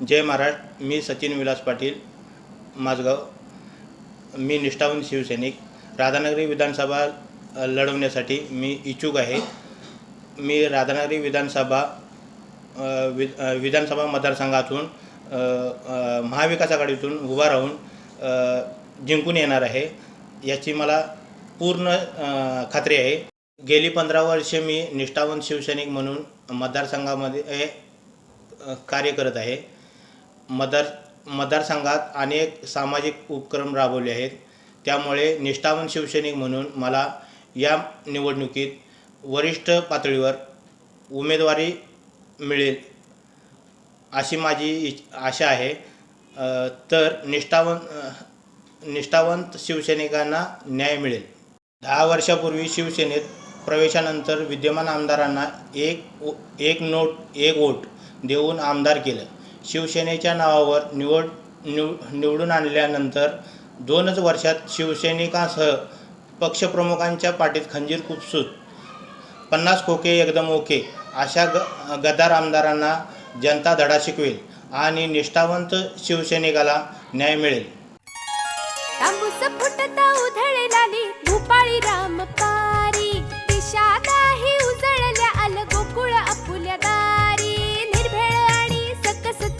जय महाराष्ट्र मी सचिन विलास पाटील माझगाव. मी निष्ठावंत शिवसैनिक. राधानगरी विधानसभा लढवण्यासाठी मी इच्छुक आहे. मी राधानगरी विधानसभा वि विधानसभा मतदारसंघातून महाविकास आघाडीतून उभा राहून जिंकून येणार आहे याची मला पूर्ण खात्री आहे. गेली पंधरा वर्षे मी निष्ठावंत शिवसैनिक म्हणून मतदारसंघामध्ये कार्य करत आहे. मतदार मतदारसंघात अनेक सामाजिक उपक्रम राबवले आहेत. त्यामुळे निष्ठावान शिवसैनिक म्हणून मला या निवडणुकीत वरिष्ठ पातळीवर उमेदवारी मिळेल अशी माझी आशा आहे. तर निष्ठावंत निष्ठावंत शिवसैनिकांना न्याय मिळेल. दहा वर्षापूर्वी शिवसेनेत प्रवेशानंतर विद्यमान आमदारांना एक एक नोट एक वोट देऊन आमदार केलं. शिवसेनेच्या नावावर निवड निव निवडून आणल्यानंतर दोनच वर्षात शिवसैनिकांसह पक्षप्रमुखांच्या पाठीत खंजीर खुपसून पन्नास खोके एकदम ओके अशा ग गदार आमदारांना जनता धडा शिकवेल आणि निष्ठावंत शिवसैनिकाला न्याय मिळेल.